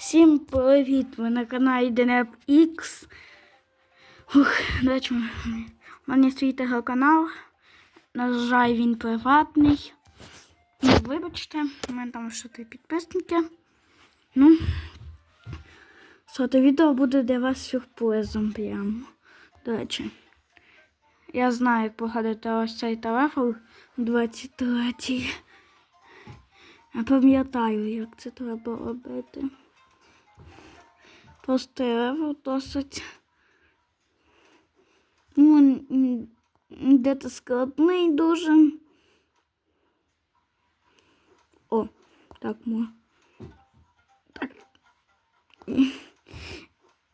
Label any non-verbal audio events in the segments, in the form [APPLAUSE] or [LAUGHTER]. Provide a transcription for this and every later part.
Всім привіт! Ви на каналі DNF Ух, до речі, у мене свій телеканал. На жаль, він приватний. Ну, вибачте, у мене там ще три підписники. Ну, соте відео буде для вас сюрпризом прямо. До речі, я знаю, як походити ось цей телефон 23. Я пам'ятаю, як це треба робити. Просто досить. Ну, де-то складний дуже. О, так мо. Так.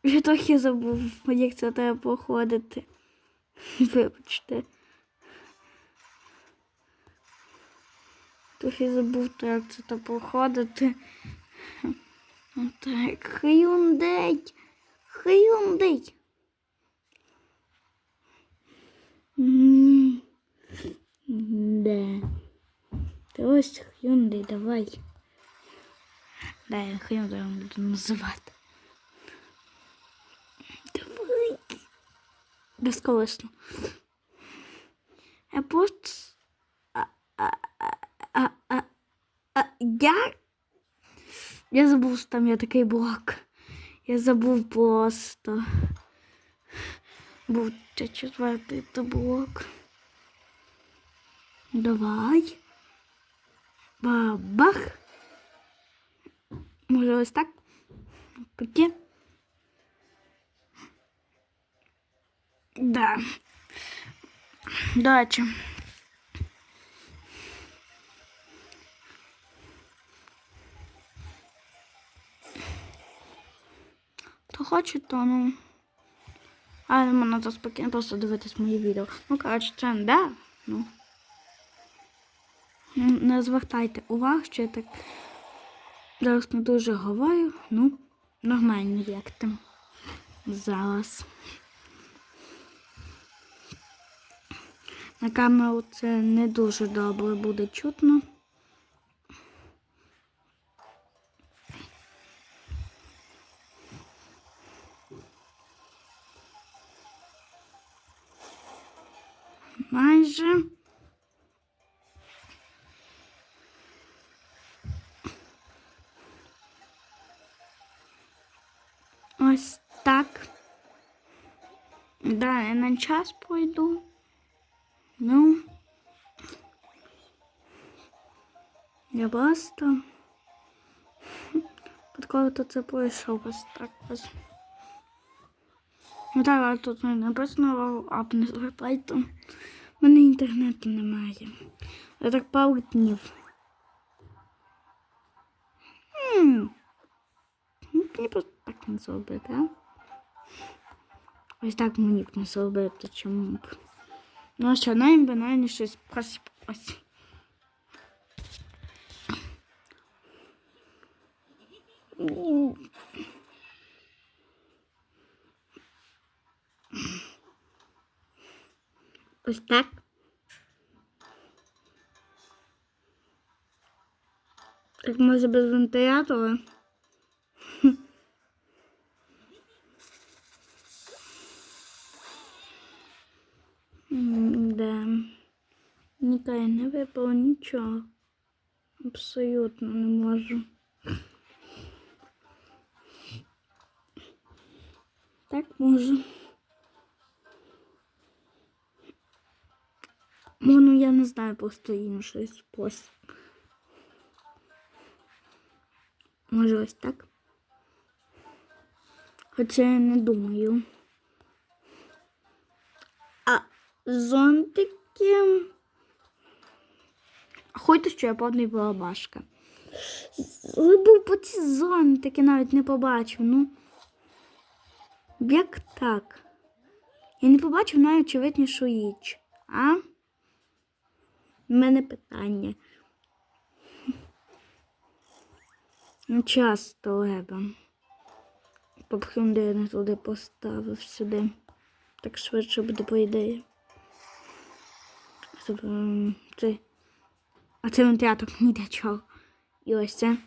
Я трохи забув, як це треба проходити. Вибачте. Трохи забув, як це треба проходити. Так, Хюндей. Хюндей. Да. Та ось Hyundai, давай. Да, я Hyundai буду називати. Давай. Безколесно. Я просто... А, а, а, а, а, а, я... Я забув, що там є такий блок. Я забув просто. Був четвертий то блок. Давай. Бабах. Може ось так? Поки. Да. Дальше. Хто хоче, то ну. А мене то спокійно просто дивитись мої відео. Ну, коротше, це не да. Ну. Ну, Не звертайте увагу, що я так зараз не дуже говорю. Ну, нормально як там. Зараз. На камеру це не дуже добре буде чутно. Час пойду. Ну. Я просто. Коли то це пройшов ось так ось. Ну так, тут не написано ап не звертайте. У мене інтернету немає. Я так пару днів. Ну, Мені просто так не зробити, а? Ось так мені не зробити, чому б. Ну, що, найбанальніше щось ось. Ось так. Як може без вентилятора? Да. Ніколи не випало нічого. Абсолютно не можу. Так можу. Ну, я не знаю просто інший спосіб. Може ось так. Хоча я не думаю. Зонтики. Ходьте, що я повний балабашка. Забув по ці зонтики, навіть не побачив. Ну. Як так? Я не побачив найочевиднішу річ. А? У мене питання. [LAUGHS] Ну, час треба. Попхим, де я не туди поставив сюди. Так швидше буде по ідеї. Щоб, ем, Це. А це вентилятор ні для чого. І ось це.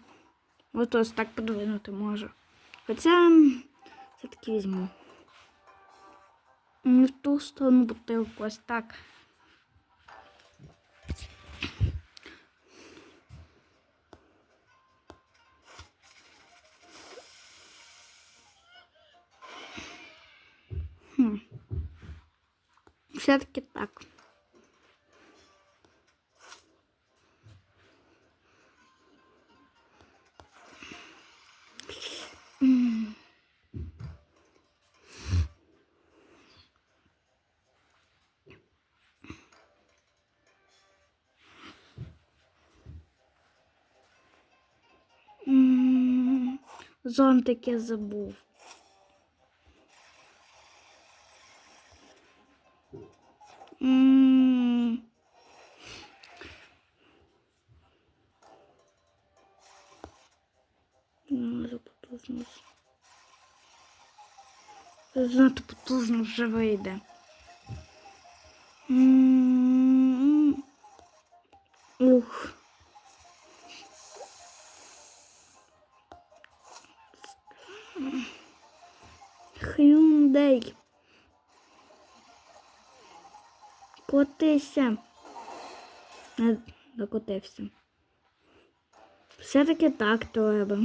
От ось так подвинути можу. Хоча м, все-таки візьму. Не в ту сторону бутилку, ось так. Хм. Все-таки так. Зонтик я забув. М. Ну, за потужність. Знати потужно вже вийде. М. Котися. Не докотився. Все-таки так треба.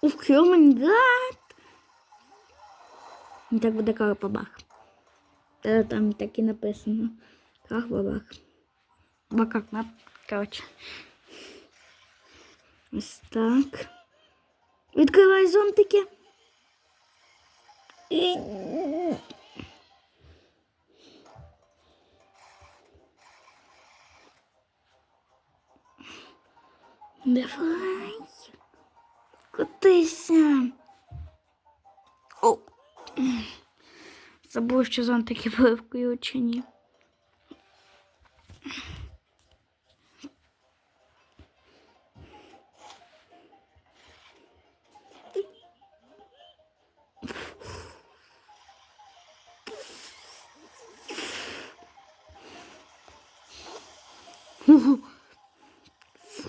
Ух, гад! І так буде карпабах. Та там так і написано. Карпабах. Бакак, на, коротше. Ось так. Відкривай зонтики. І... Давай. Котися. О. Забув, що зонтики були включені.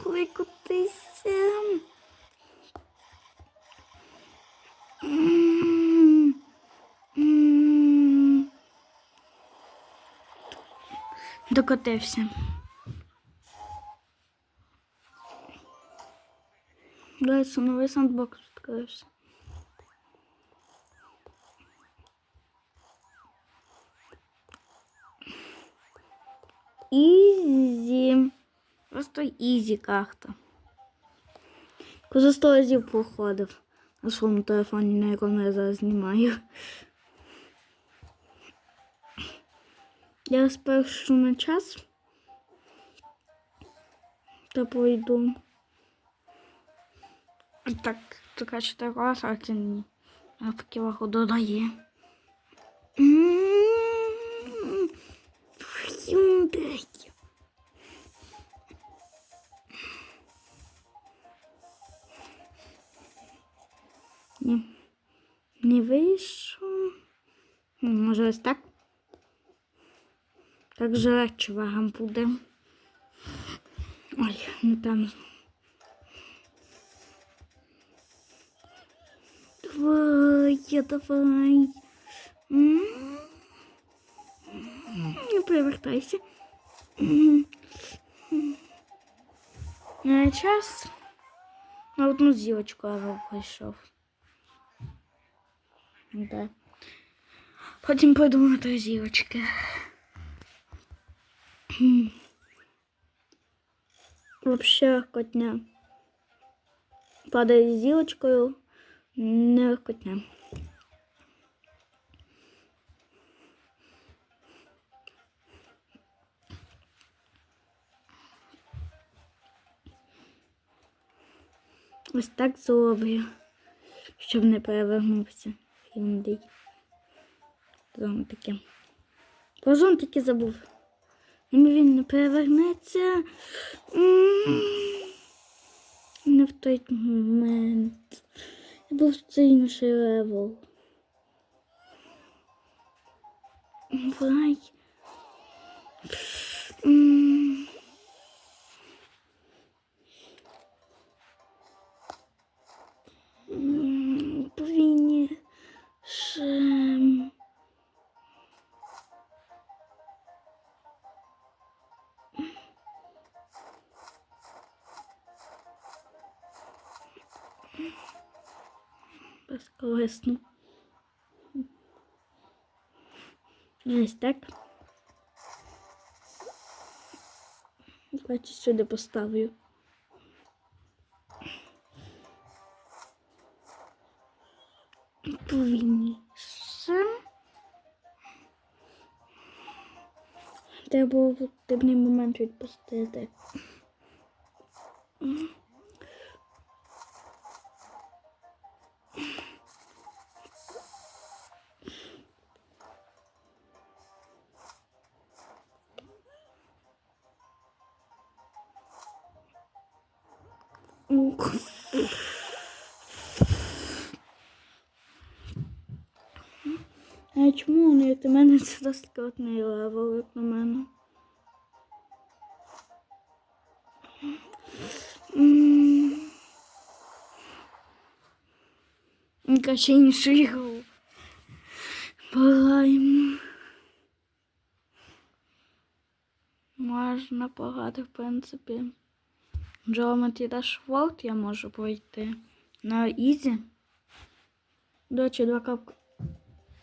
Викотися. М. М. Докотився. Дивіться, новий сандбокс відкрився. Ізі. Просто ізі карта. Коза сто разів проходив на своєму телефоні, на якому я зараз знімаю. Я спершу на час. Та пойду. Так, така чотири а це ні. А вагу додає. М, Так же легше вагам буде. Ой, не там. Давай, я давай. Не перевертайся. М. На час на одну зілочку я вийшов. Да. Потім пойду на три зілочки. Вообще котня. Падає з зілочкою. Не котня. Ось так зроблю, щоб не перевернувся. Hyundai. Зон таке. Про зонтики забув. Ніби він не перевернеться. Не в той момент. Я був це інший левел. М, Повинні ще... Безколесно. Ось так. Давайте сюди поставлю. Повинні. Ще. Треба в потрібний момент відпустити. Це левел, як на мене? Якась іншу ігру. Пограємо. Можна пограти, в принципі. Geometry Dash World я можу пройти на Ізі. До речі, 2 капка.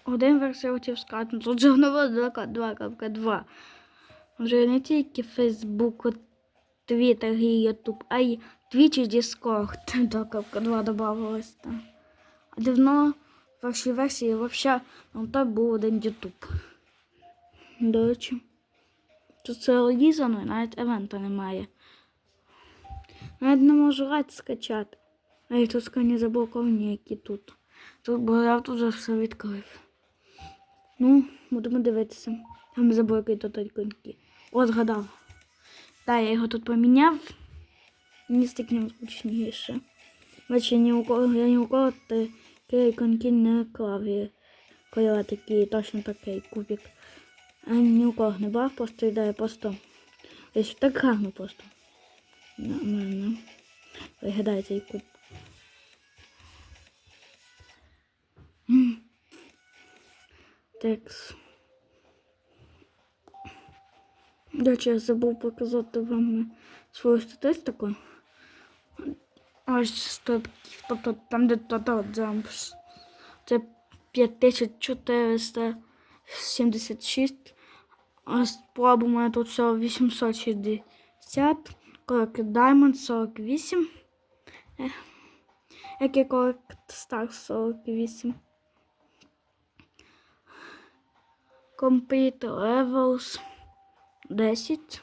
Один версія хотів сказати, тут же нова 2 капка 2. Вже не тільки Facebook, Twitter і YouTube, а й Twitch і Discord 2 капка 2 додавалось там. А давно в першій версії взагалі ну, так був один YouTube. До речі. Тут це релізано, і навіть евента немає. Навіть не можу грати скачати. А я тут скані заблоковані, які тут. Тут бо я тут вже все відкрив. Ну, будемо дивитися. Там заблокують тут коньки. О, згадав. Так, я його тут поміняв. Мені з таким зручніше. Бачите, ні у кого, я ні у кого такий коньки не клав. Я Коли такий, точно такий кубик. А ні у кого не брав, просто йде просто. Ось так гарно просто. Нормально. Виглядає цей куб. Текс. До речі, я забув показати вам свою статистику. Ось стрибків, тобто там, де Total Jumps. Це 5476. А спробу у мене тут всього 860. Корок Diamond 48. Ех. Який корок Star 48. Complete Levels 10.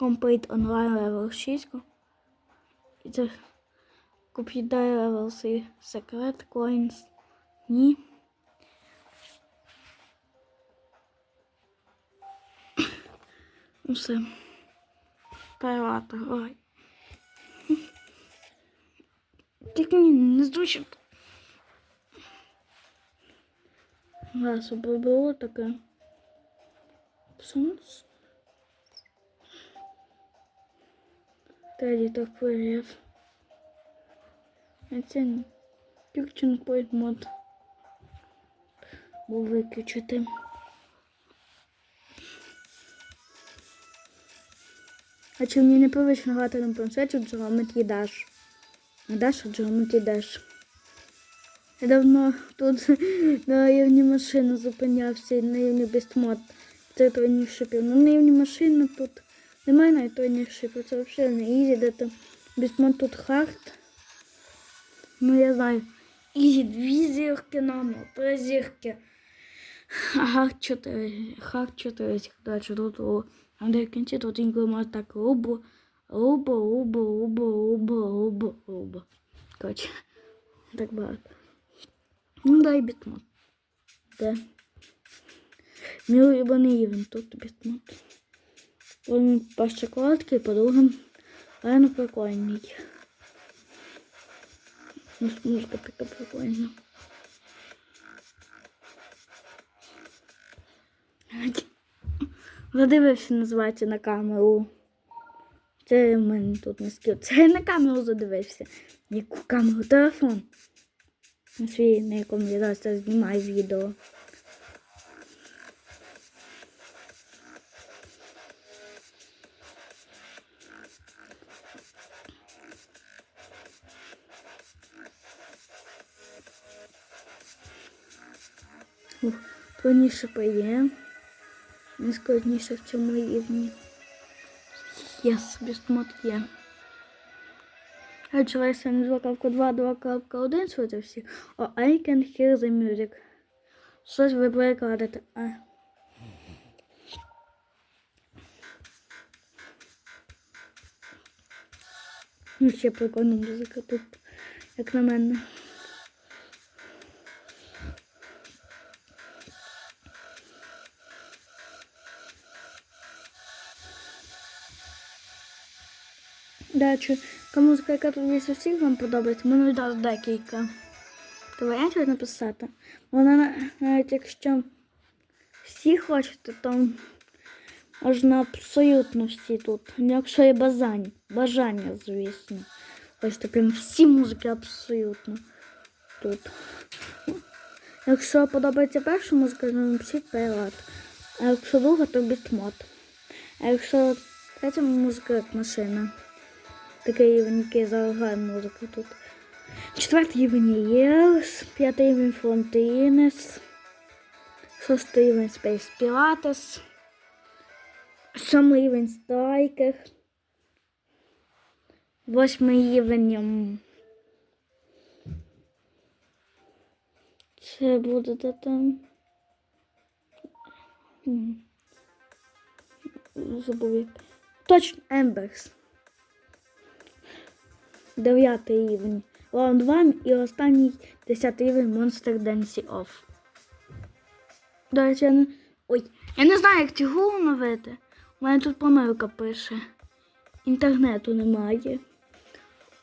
Complete Online Level 6. І це Complete Levels і Secret Coins. Ні. Ну все. Ой. Тільки мені не Раз було таке. Сонце. Тоді так порів. А це не. Пікчен пойт мод. Був виключити. А чи мені непривично грати на планшеті Geometry Dash? Dash, Geometry Dash. Я давно тут [LAUGHS] на рівні машини зупинявся на рівні бестмод. Це тройні шипів. Ну, на рівні машини тут немає навіть тройних шипів. Це взагалі не ізі, де там бестмод тут хард. Ну, я знаю. Ізі дві зірки, нано, три зірки. А хард чотири. Хард чотири зірки. Далі тут о, а до тут інколи може так рубо, рубо, рубо, рубо, рубо, рубо, рубо. Коротше, так багато. Ну дай бітмот. Де? Мій улюблений івент тут бітмот. Один по шоколадки, по другим реально прикольний. Ну, Музика така прикольна. Задивився, називається на камеру. Це в мене тут не скіл. Це я на камеру задивився. Яку камеру? Телефон. Свій, на якому я зараз знімаю відео. Ух, Планіше є. Найскладніше в цьому рівні. Я собі смот. Адже версія 2.2, 2.1 швидше всі. О, I can hear the music. Щось ви перекладете. А. Ну, ще прикольна музика тут, як на мене. Да, яка музика, яка тут більше всіх вам подобається, мене відразу декілька. То варіантів написати. Вона навіть якщо всі хочете, то можна абсолютно всі тут. Ну, Якщо є бажання, бажання, звісно. Хочете прям всі музики абсолютно тут. Якщо подобається перша музика, то напишіть перелад. А якщо друга, то бітмот. А якщо третя музика, як машина. Такий рівень, залагає музика тут. Четвертий рівень Єлс, п'ятий рівень Фронтинес, шостий рівень Space Pilates, сьомий рівень Страйкер, восьмий рівень. Це буде де там. Забув. Точно Емберс. Дев'ятий рівень. Раунд 1 і останній десятий рівень Monster Dance Off. До речі, я не... Ой, я не знаю, як цю гру оновити. У мене тут помилка пише. Інтернету немає.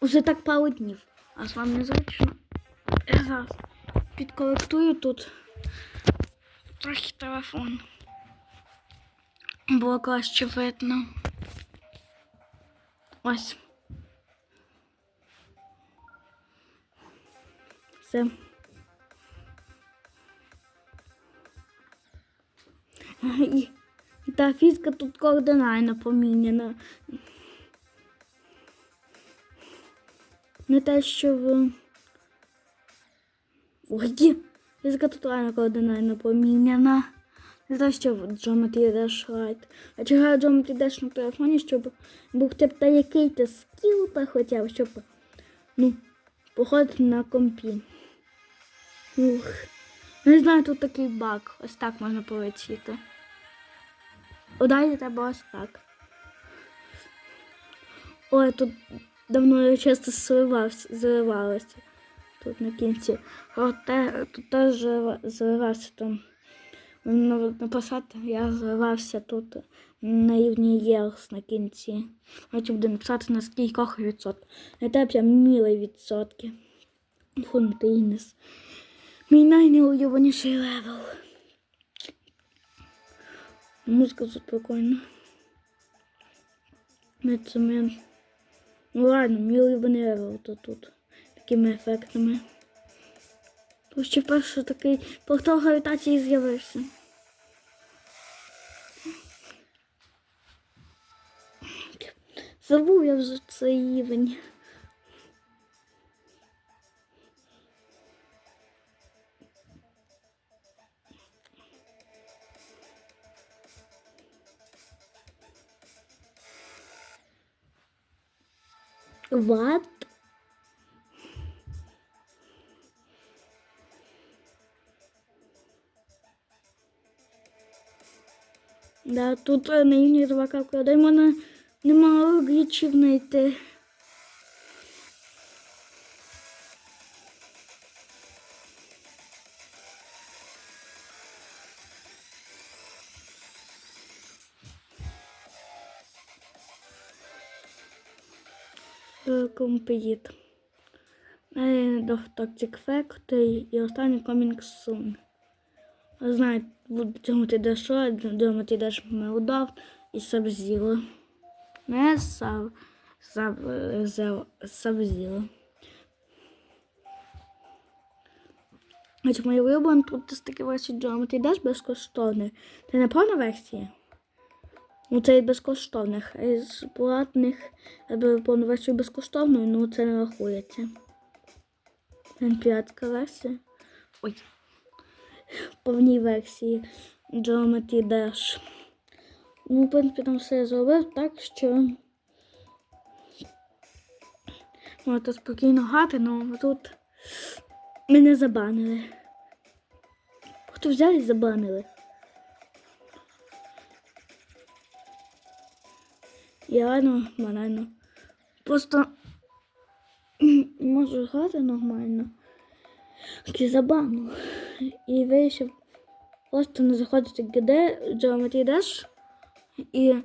Уже так пару днів. А з вами незручно. Я зараз підкоректую тут трохи телефон. Було краще видно. Ось. І та фізика тут координально поміняна. Не те, що в. Ой, фізика тут реально координально поміняна. Не те, що в Geometry Dash Lite. А чи граю Geometry Dash на телефоні, щоб був б та який-то скіл, та б, щоб, ну, походити на компі. Ух. Не знаю, тут такий баг. Ось так можна полетіти. Ударі треба ось так. Ой, тут давно я часто зливався. Тут на кінці. Проте тут теж зливався там. Написати я зливався тут на рівні ЄЛС на кінці. Хочу буде написати на скількох відсотків. На те прям мілий відсотки. Фонтейнес. Мій найнеулюбленіший левел. Музика тут прикольна. Медцемент. Ну ладно, мій улюблений левел то тут. Такими ефектами. Тут ще перший такий портал гравітації з'явився. Забув я вже цей рівень. What? Да, тут нині на рівні 2 калькулятора мене немало глічів знайти. Complete. До Toxic Factory і останній Coming Soon. Знаєте, в цьому ти що, в ти даш мелодав і сабзіло. Не саб, саб, саб, сабзіло. Значить, моє улюблене тут такі версії Джома. Ти йдеш безкоштовний. Це не повна версія? Ну, це і безкоштовних. Із платних, повну версію безкоштовною, ну це не рахується. Це п'ятка версія. Ой. В повній версії Geometry Dash. Ну, в принципі, там все я зробив так, що можете спокійно грати, але тут мене забанили. Хто взяли і забанили? Я реально банально. Просто можу грати нормально. Тільки забану. І вирішив просто не заходити ГД, Geometry Dash і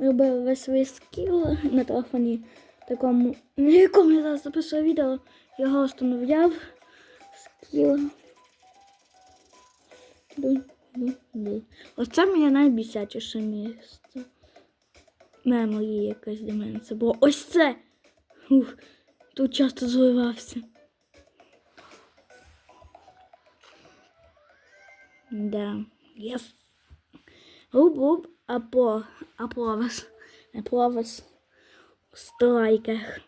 робив весь свій скіл на телефоні такому, на якому я зараз записую відео, його встановляв скіл. Оце моє найбісячіше місце. Меморі якась для мене це було. Ось це! Ух, тут часто зливався. Да. Єс. Губ-губ, апо, апловес. Апловес. В страйках.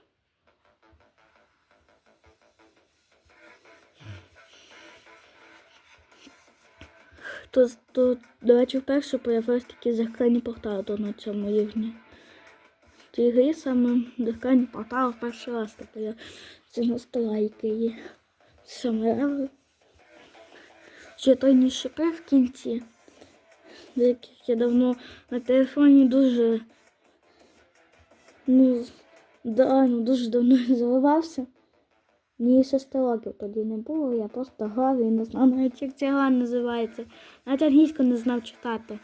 Тут, тут, до речі, вперше появилось такі зеркальні портали на цьому рівні. В цій грі саме зеркальні портали в перший раз тепер це на страйки є. Саме реально. Ще той не шипи в кінці, яких я давно на телефоні дуже ну, да, ну, дуже давно заливався. Мені 6 років тоді не було, я просто грав і не знав навіть, як ця гра називається. Навіть англійську не знав читати.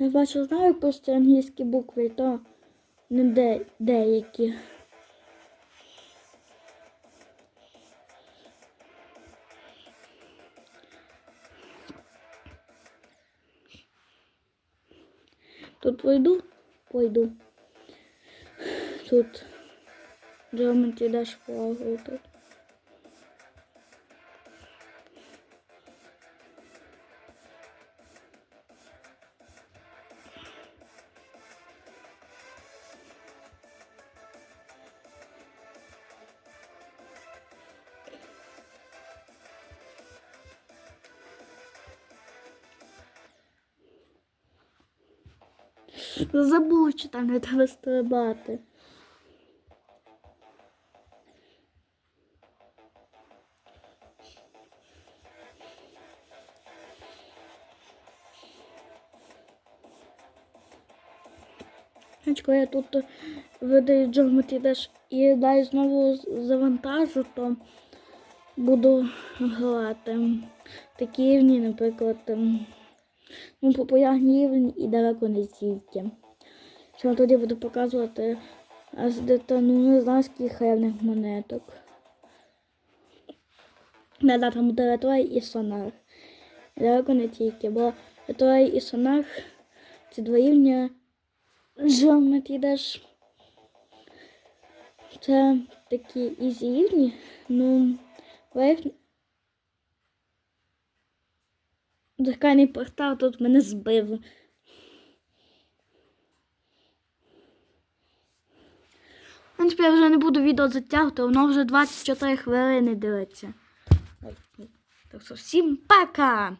Я бачу, знаю просто англійські букви, то не де, деякі. Тут пойду, пойду. Тут Geometry Dash полагаю тут. Забув, що там не треба стрибати. Я тут видаю Geometry Dash і дай знову завантажу, то буду грати. Такі рівні, наприклад, ну, популярні рівні і далеко не стільки. Що тоді буду показувати аж де ну, не знаю, скільки хребних монеток. Да, да, там буде Ретрой і Сонар. Далеко не тільки, бо Ретрой і Сонар це два рівня Geometry Dash. Це такі ізі рівні, ну, лайф Дихальний портал тут мене збив. Ну, тепер я вже не буду відео затягувати, воно вже 24 хвилини дивиться. Так що всім пока!